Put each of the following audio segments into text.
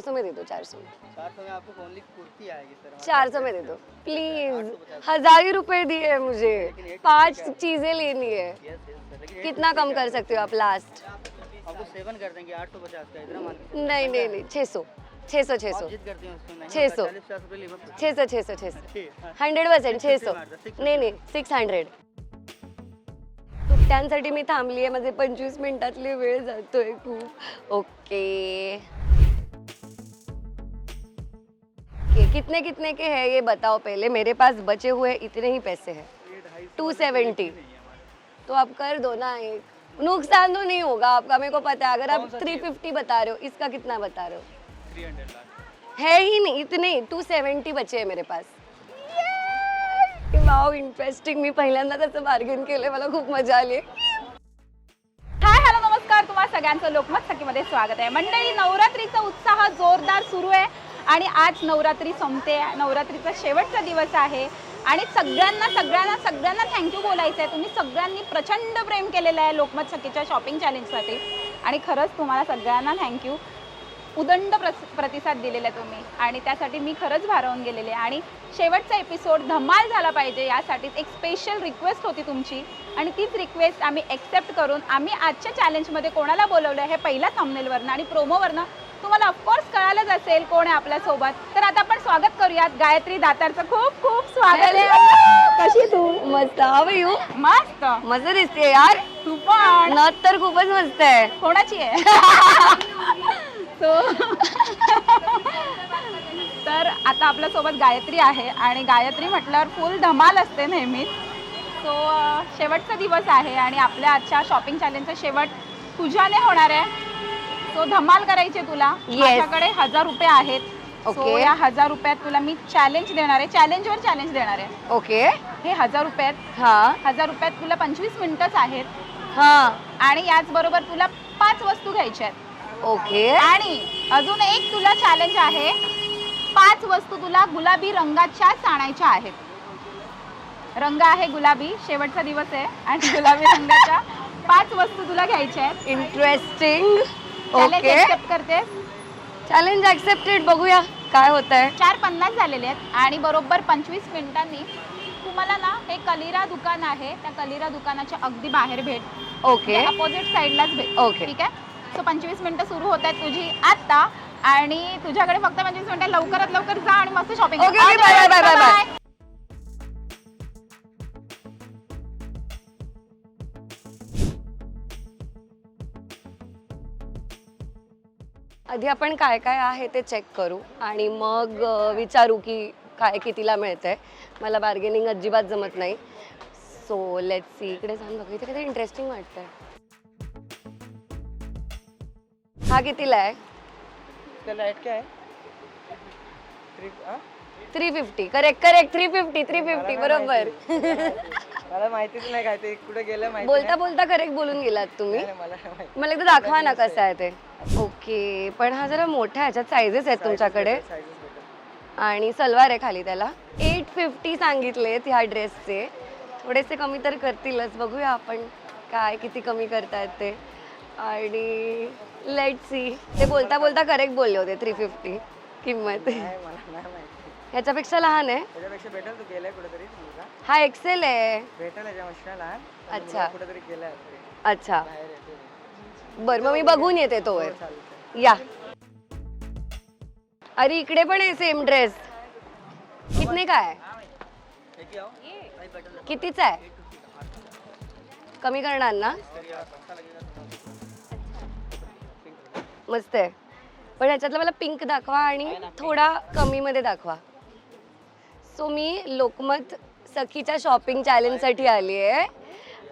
सौ में दे दो चार सौ चार सौ में आपको ओनली कुर्ती आएगी सर। चार सौ में दे दो। प्लीज़ हज़ार ही रुपए दिए मुझे। पाँच चीज़ें लेनी है। कितना कम कर सकते हो आप लास्ट आपको सेवन कर देंगे आठ सौ पचास का इतना मान नहीं नहीं नहीं छः सौ। छः सौ छः सौ। जिद करते हैं उसको नहीं छः सौ। चालीस पचास रुपये लिमिट छः सौ छः सौ छः सौ। हंड्रेड पर्सेंट छः सौ। नाही नाही सिक्स हंड्रेड सुट्ट्यांसाठी मी थांबली आहे माझे पंचवीस मिनिटातले वेळ जातोय खूप ओके। कितने कितने के हैं ये बताओ पहले? मेरे पास बचे हुए इतने ही पैसे हैं। टू सेवेंटी तो आप कर दो ना एक। नुकसान तो नहीं होगा आपका मेरे को पता है। अगर आप थ्री फिफ्टी बता रहे हो इसका कितना बता रहे हो? है ही नहीं इतने टू सेवन्टी बचे आहे मेरे पास। वाव इंटरेस्टिंग मी पहिल्यांदा त्याचं बार्गेन केलं मला खूप मज़ा आली हाय हॅलो नमस्कार। तुम्हा सगळ्यांचं लोकमत सखीमध्ये स्वागत आहे. मंडळी नवरात्रीचा उत्साह जोरदार सुरू आहे. आणि आज नवरात्री संपते. नवरात्रीचा शेवटचा दिवस आहे. आणि सगळ्यांना सगळ्यांना सगळ्यांना थँक्यू बोलायचं आहे तुम्ही सगळ्यांनी प्रचंड प्रेम केलेलं आहे लोकमत सखीच्या शॉपिंग चॅलेंजसाठी आणि खरंच तुम्हाला सगळ्यांना थँक्यू उदंड प्रस प्रतिसाद दिलेला आहे तुम्ही. आणि त्यासाठी मी खरंच भारावून गेलेले आहे. आणि शेवटचा एपिसोड धमाल झाला पाहिजे यासाठीच एक स्पेशल रिक्वेस्ट होती तुमची. आणि तीच रिक्वेस्ट आम्ही एक्सेप्ट करून आम्ही आजच्या चॅलेंजमध्ये कोणाला बोलवलं हे पहिल्या थंबनेलवरनं आणि प्रोमोवरनं तुम्हाला ऑफकोर्स कळालंच असेल कोण आहे आपल्यासोबत तर आता आपण स्वागत करूयात. गायत्री दातारचं खूप खूप स्वागत. आहे कशी तू? मस्त. हवं यू मस्त. मस्त दिसते यार. तू पण. नथ तर खूपच मस्त आहे. कोणाची आहे? So, तर आता आपल्यासोबत गायत्री आहे आणि गायत्री म्हटल्यावर फुल धमाल असते नेहमीच सो शेवटचा दिवस आहे आणि आपल्या आजच्या शॉपिंग चॅलेंजचा शेवट तुझ्याने होणार आहे. सो धमाल करायची तुला. Yes. माझ्याकडे हजार रुपये आहेत. Okay. या हजार रुपयात तुला मी चॅलेंज देणार आहे. चॅलेंजवर चॅलेंज देणार आहे. ओके हे हजार रुपये आहेत हा. हजार रुपयात तुला पंचवीस मिनिटंच आहेत. हा. आणि याचबरोबर तुला पाच वस्तू घ्यायच्या आहेत. ओके आणि अजून एक तुला चॅलेंज आहे. पाच वस्तू तुला गुलाबी रंगाच्याच आणायच्या आहेत. रंग आहे गुलाबी. शेवटचा दिवस आहे. आणि गुलाबी रंगाच्या पाच वस्तू तुला घ्यायच्या आहेत. इंटरेस्टिंग चॅलेंज ओके एक्सेप्ट करते चॅलेंज ऍक्सेप्टेड बघूया काय होत आहे चार पन्नास झालेले आहेत आणि बरोबर पंचवीस मिनिटांनी तुम्हाला ना हे कलिरा दुकान आहे. त्या कलिरा दुकानाच्या अगदी बाहेर भेट. ओके अपोजिट साईडलाच भेट. Okay. ठीक आहे? सो पंचवीस मिनिटं सुरू होत आहेत तुझी आता आणि तुझ्याकडे फक्त पंचवीस मिनिटं. लवकरात लवकर जा आणि मस्त shopping Okay, okay, bye, bye, bye, bye, bye. आधी आपण काय काय आहे ते चेक करू आणि मग विचारू की काय कितीला मिळतंय. मला बार्गेनिंग अजिबात जमत नाही. सो लेट सी इकडे जाऊन बघू. इथे किती इंटरेस्टिंग वाटतंय. हा कितीला आहे? Three fifty correct correct three fifty three fifty बरोबर. मला माहितीच नाही काय ते कुठे गेलं माहिती बोलता बोलता करेक्ट बोलून गेलात तुम्ही. नाही, मला नाही माहिती. मला एकदा दाखवा ना कसं आहे ते. ओके पण हा जरा मोठा ह्याच्यात सायझेस आहेत तुमच्याकडे. Sizes. आणि सलवार आहे खाली त्याला. एट फिफ्टी सांगितलेत ह्या ड्रेसचे थोडेसे कमी तर करतीलच. बघूया आपण काय किती कमी करतायत ते. आणि लेट सी ते बोलता बोलता करेक्ट बोलले होते थ्री फिफ्टी किंमत. नाही मला नाही माहिती. ह्याच्यापेक्षा लहान आहे. त्याच्यापेक्षा भेटेल तू गेलाय कुठेतरी. हा एक्सेल आहे. अच्छा. अच्छा. बाहेर येतो बरं मग मी बघून येते तो वर चालतं या. अरे इकडे पण आहे सेम ड्रेस कितने का आहे? हे? कितीचा आहे? कमी करणार ना? हा मस्त आहे. पण ह्याच्यातला मला पिंक दाखवा आणि थोडा कमी मध्ये दाखवा. सो मी लोकमत सखीच्या शॉपिंग चॅलेंजसाठी आली आहे.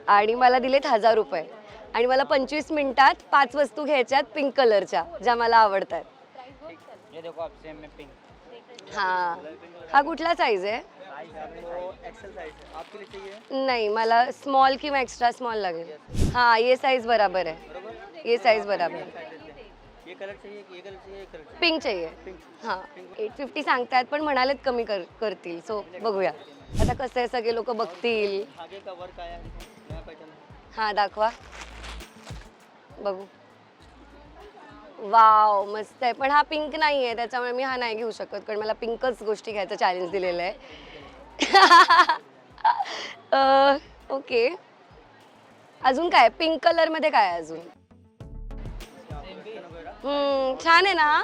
आणि मला दिलेत हजार रुपये. आणि मला पंचवीस मिनिटात पाच वस्तू घ्यायच्यात पिंक कलरच्या ज्या मला आवडतात. ये देखो आप सेम में पिंक हां. हा कुठला साईज आहे? है नाही मला स्मॉल किंवा एक्स्ट्रा स्मॉल लागेल. हां ये साईज बराबर आहे. ये साईज बराबर पिंक चाहिए हां. एट फिफ्टी सांगतायत पण म्हणालेत कमी कर करतील. सो बघूया. आता कसं आहे सगळे लोक बघतील. आगे का वर्क आया है नया है हां दाखवा. बघू. वाव मस्त आहे. पण हा पिंक नाही आहे त्याच्यामुळे मी हा नाही घेऊ शकत. कारण मला पिंकच गोष्टी घ्यायचं चॅलेंज दिलेलं आहे. ओके अजून काय? पिंक कलरमध्ये काय आहे अजून? हम्म, छान आहे ना?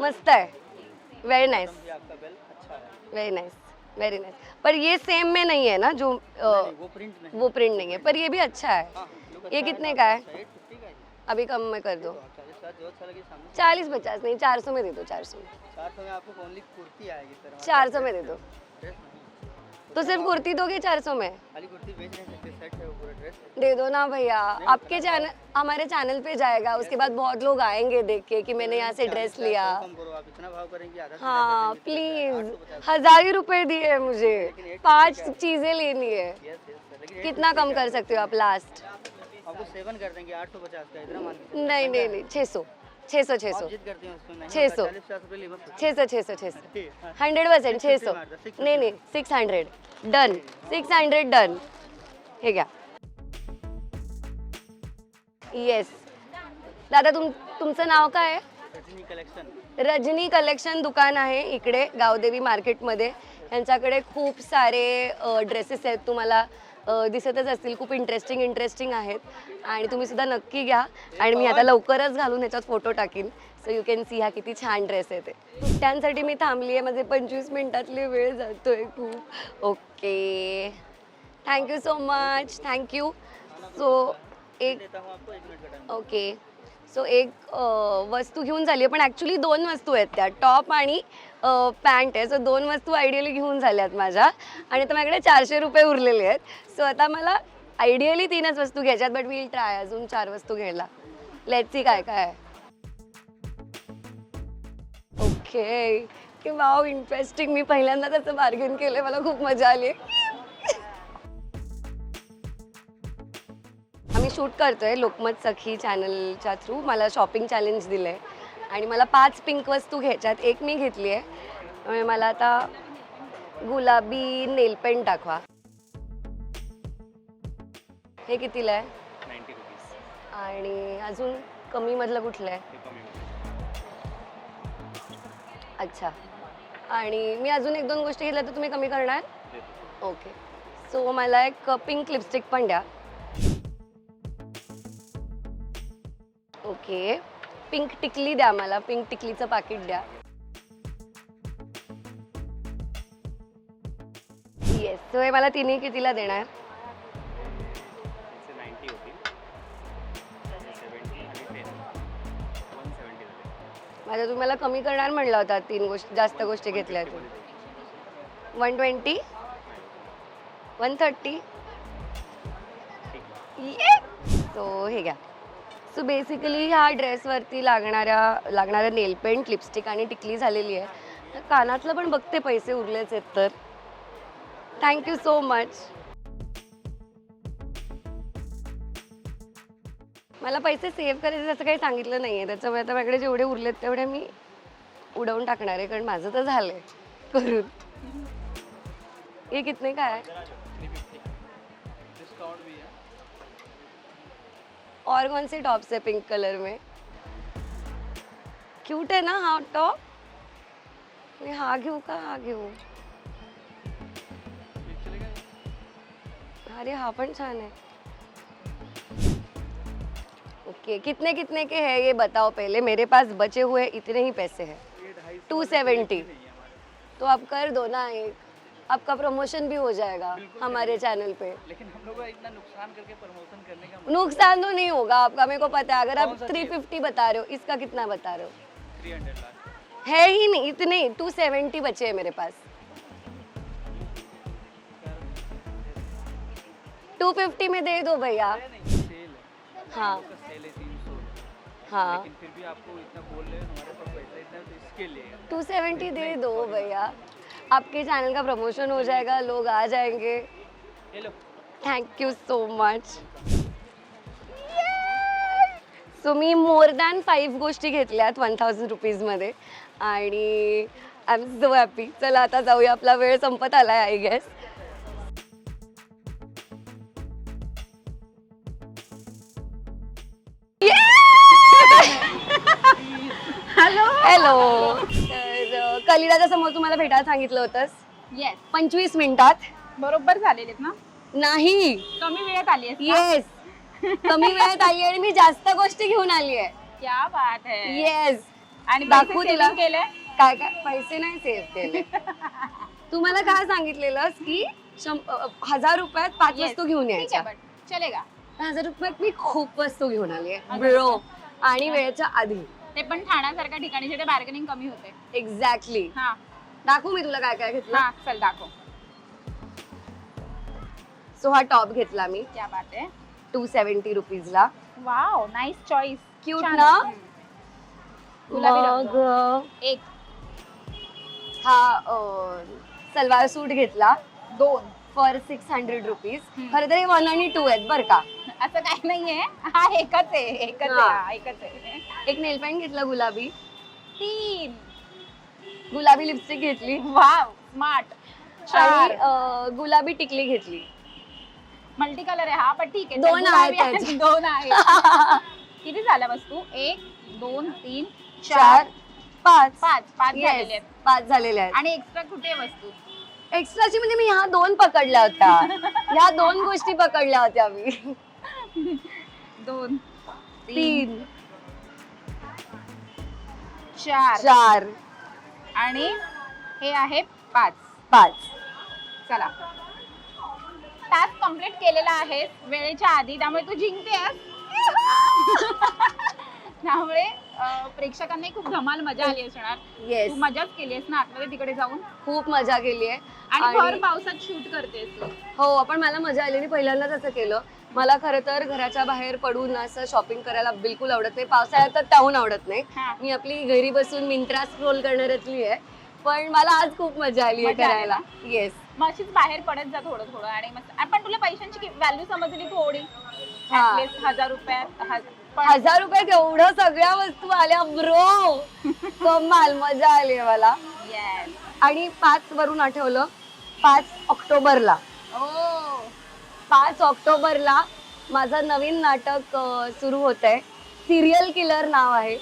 मस्त आहे. वेरी नाइस अच्छा है। वेरी नाइस वेरी नाइस पर ये सेम में नहीं है ना जो वो प्रिंट नहीं वो प्रिंट नहीं है। पर ये भी अच्छा है। हाँ ये अच्छा कितने का है? है। अभी कम में कर दो। तो चालीस अच्छा चालीस पचास नहीं चार सौ में दे दो चार सौ में। चार सौ में आपको ओनली कुर्ती आएगी सर। चार सौ में दे दो। तो सिर्फ़ कुर्ती दोगे चार सौ में? है दे दो ना भैया। आपके चैनल हमारे चैनल पे जाएगा उसके बाद बहुत लोग आएँगे देख के कि मैंने यहाँ से ड्रेस लिया। हाँ तो प्लीज़ हज़ार ही रुपए दिए मुझे। पाँच चीज़ें लेनी है। कितना कम कर सकते हो आप लास्ट आपको सेवन कर देंगे आठ सौ पचास का इतना नहीं नहीं नहीं छः सौ। छः सौ छः सौ छः सौ। छः सौ छः सौ छः सौ हंड्रेड पर्सेंट छः सौ नाही नाही six hundred. Done. Six hundred done. हे। घ्या येस दादा तुम तुमचं नाव काय आहे? रजनी कलेक्शन। रजनी कलेक्शन दुकान आहे इकडे गावदेवी मार्केटमध्ये. यांच्याकडे खूप सारे ड्रेसेस आहेत तुम्हाला. दिसतच असतील. खूप इंटरेस्टिंग इंटरेस्टिंग आहेत. आणि तुम्ही सुद्धा नक्की घ्या. आणि मी आता लवकरच घालून ह्याच्यात फोटो टाकीन. सो यू कॅन सी हा किती छान ड्रेस आहे ते. सुट्ट्यांसाठी मी थांबली आहे. माझे पंचवीस मिनिटातले वेळ जातोय खूप. Okay. Thank you so much thank you so एक ओके. सो एक वस्तू घेऊन झाली आहे. पण ॲक्च्युली दोन वस्तू आहेत त्या. टॉप आणि पॅन्ट आहे. सो दोन वस्तू आयडियली घेऊन झाल्यात माझ्या. आणि आता माझ्याकडे चारशे रुपये उरलेले आहेत. सो आता मला आयडियली तीनच वस्तू घ्यायच्यात बट विल ट्राय अजून चार वस्तू घ्यायला. लेट सी काय काय आहे. ओके की वाव इंटरेस्टिंग मी पहिल्यांदा त्याचं बार्गेन केलं मला खूप मजा आली. आम्ही शूट करतोय लोकमत सखी चॅनलच्या थ्रू मला शॉपिंग चॅलेंज दिलं आहे आणि मला पाच पिंक वस्तू घ्यायच्यात. एक मी घेतली आहे त्यामुळे मला आता गुलाबी नेल पेंट दाखवा. हे कितीला आहे? आणि अजून कमीमधलं कुठलं आहे? कमी अच्छा. आणि मी अजून एक दोन गोष्टी घेतल्या तर तुम्ही कमी करणार? ओके. सो मला एक पिंक लिपस्टिक पण द्या. ओके. पिंक टिकली द्या मला पिंक टिकलीचं पाकिट द्या. येस सो हे मला तिन्ही कितीला देणार? माझ्या तुम्हाला कमी करणार म्हणला होता तीन गोष्टी जास्त गोष्टी घेतल्या one twenty one thirty so हे घ्या. सो बेसिकली ह्या ड्रेसवरती लागणाऱ्या लागणाऱ्या नेल पेंट लिपस्टिक आणि टिकली झालेली आहे. कानातलं पण बघते पैसे उरलेच आहेत तर. थँक्यू सो मच मला पैसे सेव्ह करायचे असं काही सांगितलं नाही आहे त्याच्यामुळे आता माझ्याकडे जेवढे उरलेत तेवढे मी उडवून टाकणार आहे कारण माझं तर झालंय. करून. हे कितने काय और कौन से टॉप्स है पिंक कलर में? क्यूट है ना हा टॉप मी हा घेऊ का हा घेऊ अरे हा पण छान है। ओके कितने कितने के हैं ये बताओ पहले? मेरे पास बचे हुए इतने ही पैसे हैं। टू सेवेंटी तो आप कर दो ना एक। आपका प्रमोशन भी हो जाएगा हमारे चैनल पे। लेकिन हम लोग इतना नुकसान करके प्रमोशन करने का नुकसान तो नहीं होगा आपका मेरे को पता है। अगर आप थ्री फिफ्टी बता रहे हो इसका कितना बता रहे हो? Three hundred lakh. है ही नहीं इतने टू सेवेंटी बचे हैं मेरे पास। टू फिफ्टी में दे दो भैया। सेल है। हाँ। उसका सेल है तीन सौ। हाँ। लेकिन फिर भी आपको इतना बोल रहे हो हमारे पास पैसा इतना तो इसके लिए। टू सेवेंटी दे दो भैया। आपके चैनल का प्रमोशन हो जाएगा लोग आ जाएंगे। Thank you so much so me more than five गोष्टी घेतल्यात वन थाउजंड रुपीजमध्ये आणि आय एम सो हॅपी चला आता जाऊया. आपला वेळ संपत आला आहे आय गेस हॅलो हॅलो कलिडाच्या समोर तुम्हाला भेटायला सांगितलं होतंस. येस पंचवीस मिनिटात. बरोबर झालेले ना? नाही. कमी वेळेत आली? येस कमी वेळात आली आणि मी जास्त गोष्टी घेऊन आली आहे क्या बात है. येस आणि दाखवू तुला? saving केले? काय काय? पैसे नाही सेव्ह केले. तू मला काय सांगितलेलंस की शं- अ, हजार रुपयात पाच Yes. वस्तू घेऊन ठीक यायच्या. आहे चलेगा. हजार रुपयात मी खूप वस्तू घेऊन आली आहे. ब्रो आणि वेळेच्या आधी. ते पण ठाण्यासारख्या ठिकाणी जिथे बार्गेनिंग कमी होते. एक्झॅक्टली हा. दाखवू मी तुला काय काय घेतलं? हा चल दाखव. सो हा टॉप घेतला मी. क्या बात आहे. टू सेव्हन्टी रुपीजला वाव नाईस चॉईस Cute ना? गुलाबी मग रंग. एक. हा अ, सलवार सूट घेतला. दोन. For six hundred rupees. खरं तर हे वन आणि टू आहेत बरं का. असं काही नाहीये. हा एकच आहे एकच आहे हा. हा, एकच आहे. एक नेल पेंट घेतला गुलाबी. तीन. गुलाबी लिपस्टिक घेतली. वाव स्मार्ट आणि चार. अ, गुलाबी टिकली घेतली. मल्टी कलर आहे हा पण ठीक आहे. दोन आहेत आहे, त्याचे. दोन आहे किती झाल्या वस्तू? एक दोन तीन चार चार पाच. पाच. पाच Yes, झालेले आहेत. पाच झालेले आहेत. आणि एक्स्ट्रा कुठे आहे वस्तू? एक्स्ट्राची म्हणजे मी ह्या दोन पकडल्या होत्या. ह्या दोन गोष्टी पकडल्या होत्या मी. दोन. तीन. चार. चार. आणि हे आहे पाच. पाच. चला. टास्क कंप्लीट केलेला आहे वेळेच्या आधी त्यामुळे तू जिंकतेस. त्यामुळे अं, प्रेक्षकांनाही खूप धमाल मजा आली असणार. येस तू मजाच केली आहेस ना आतमध्ये तिकडे जाऊन? खूप मजा केली आहे आणि भर आणि- पावसात शूट करतेस तू. हो पण मला मजा आली. मी पहिल्यांदाच असं केलं. मला खरं तर घराच्या बाहेर पडून असं शॉपिंग करायला बिलकुल आवडत नाही. पावसाळ्यात तर त्याहून आवडत नाही. हा. मी आपली घरी बसून मिंत्रा स्क्रोल करणाऱ्यातली आहे. पण मला आज खूप मजा आली आहे मजा आली करायला. येस मग अशीच बाहेर पडत जा थोडं थोडं. आणि मग आणि पण तुला पैशांची व्हॅल्यू समजली थोडी. At least हजार रुपयात हजार रुपयात एवढं सगळ्या वस्तू आल्या ब्रो. कमाल मजा आली मला. आणि पाच वरून आठवलं पाच ऑक्टोबरला. पाच ऑक्टोबरला माझं नवीन नाटक सुरू होत आहे सिरियल किलर नाव आहे.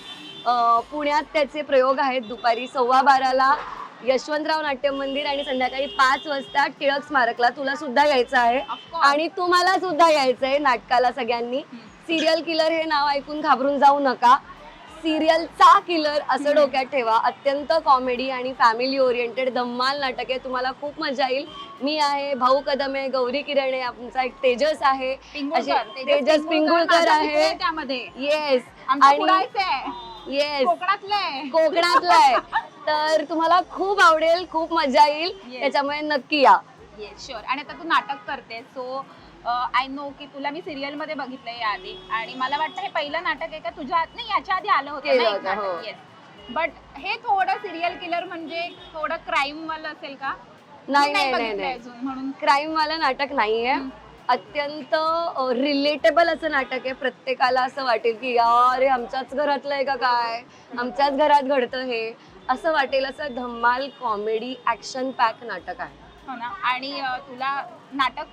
पुण्यात त्याचे प्रयोग आहेत. दुपारी सव्वा बाराला यशवंतराव नाट्य मंदिर आणि संध्याकाळी पाच वाजता टिळक स्मारकला तुला सुद्धा यायचं आहे. आणि तुम्हाला सुद्धा यायचं आहे नाटकाला सगळ्यांनी. सिरियल किलर हे नाव ऐकून घाबरून जाऊ नका. सिरियलचा किलर असं डोक्यात ठेवा. अत्यंत कॉमेडी आणि फॅमिली ओरिएंटेड धम्माल नाटक आहे. तुम्हाला खूप मजा येईल. मी आहे भाऊ कदम आहे गौरी किरण आहे आमचा एक तेजस आहे. असे तेजस पिंगुळकर आहे. त्यामध्ये. येस आणि येस कोकणातलं आहे. तर तुम्हाला खूप आवडेल खूप मजा येईल. त्याच्यामुळे नक्की या. येस शुअर आणि आता तू नाटक करते सो आय नो की तुला मी सिरियलमध्ये बघितलंय आधी. आणि मला वाटतं हे पहिलं नाटक आहे का तुझ्या नाही याच्या आधी आलं होतं, हो. येस बट हे थोडं सिरियल किलर म्हणजे थोडं क्राईम वालं असेल का? नाही नाही नाही बघितलंय नाही. अजून म्हणून. क्राईम वाला नाटक नाहीये. अत्यंत रिलेटेबल असं नाटक आहे. प्रत्येकाला असं वाटेल की यार हे आमच्याच घरातलं आहे का काय? आमच्याच घरात घडतं हे. असं वाटेल असं धम्माल कॉमेडी ऍक्शन पॅक नाटक आहे. हो ना. आणि अं, तुला नाटक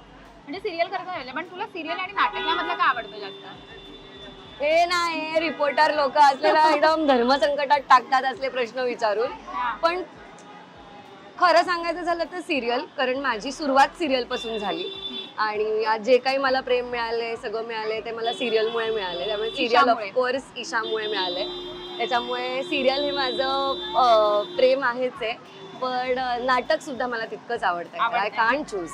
म्हणजे सिरियल करता राहिलं पण तुला सिरियल आणि नाटक यामधलं काय आवडतं जास्त? हे नाही रिपोर्टर लोक असलेला एकदम धर्मसंकटात टाकतात असले प्रश्न विचारून. पण खरं सांगायचं झालं तर सिरियल कारण माझी सुरुवात सिरियलपासून झाली. आणि आज जे काही मला प्रेम मिळाले सगळं मिळाले ते मला सिरियलमुळे मिळाले त्यामुळे सिरियल ईशामुळे. ऑफकोर्स ईशामुळे मिळाले त्याच्यामुळे सिरियल हे माझं अं, प्रेम आहेच आहे. पण अं, नाटक सुद्धा मला तितकंच आवडतं आय आवडतंय. कान चूज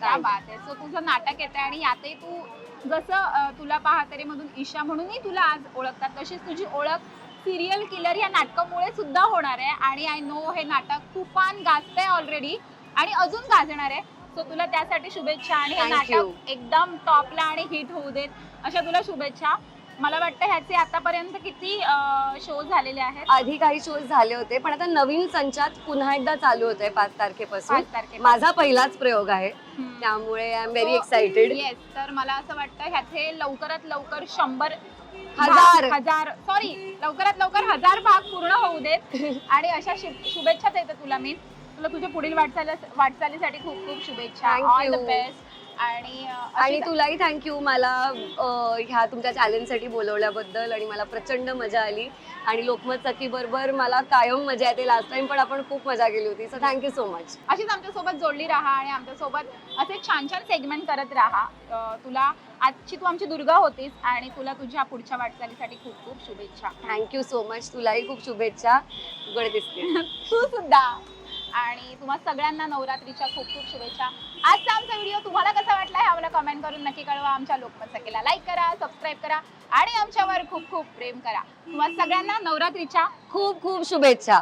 क्या बात आहे सो तुझं नाटक येतं आणि यातही तू जसं अं, तुला पाहतरे मधून ईशा म्हणूनही तुला आज ओळखतात. तशीच तुझी ओळख सिरियल किलर या नाटकामुळे सुद्धा होणार आहे. आणि आय नो हे नाटक तुफान गाजतंय ऑलरेडी आणि अजून गाजणार आहे. सो तुला त्यासाठी शुभेच्छा आणि हे Thank you. नाटक एकदम टॉपला आणि हिट होऊ देत. अशा तुला शुभेच्छा. मला वाटतं ह्याचे आतापर्यंत किती शो झालेले आहेत आधी काही शोज झाले होते पण आता नवीन संचात पुन्हा एकदा चालू होत आहे पाच तारखेपासून. माझा पहिलाच प्रयोग आहे. त्यामुळे I am very excited yes तर मला असं वाटतं ह्याचे लवकरात लवकर शंभर हजार. हजार सॉरी लवकरात लवकर हजार भाग पूर्ण होऊ देत आणि अशा शुभेच्छा देते तुला मी तुला तुझ्या पुढील वाटचाली वाटचालीसाठी खूप खूप शुभेच्छा ऑल द. बेस्ट आणि आणि तुलाही थँक्यू मला अ, ह्या तुमच्या चॅलेंजसाठी बोलवल्याबद्दल आणि मला प्रचंड मजा आली. आणि लोकमत सखी बरोबर मला कायम मजा येते. लास्ट टाइम पण आपण खूप मजा केली होती. सो थँक्यू सो मच अशीच आमच्यासोबत जोडली राहा आणि आमच्यासोबत असे छान छान सेगमेंट करत राहा. अं, तुला आजची तू आमची दुर्गा होतीस आणि तुला तुझ्या पुढच्या वाटचालीसाठी खूप खूप शुभेच्छा. थँक्यू सो मच तुलाही खूप शुभेच्छा. उघड दिसते. तू सुद्धा. आणि तुम्हा सगळ्यांना नवरात्रीच्या खूप खूप शुभेच्छा. आजचा आमचा व्हिडिओ तुम्हाला कसा वाटला हे आम्हाला कमेंट करून नक्की कळवा. आमच्या लोकमत सखेला लाईक करा सबस्क्राईब करा आणि आमच्यावर खूप खूप प्रेम करा. तुम्हाला सगळ्यांना नवरात्रीच्या खूप खूप शुभेच्छा.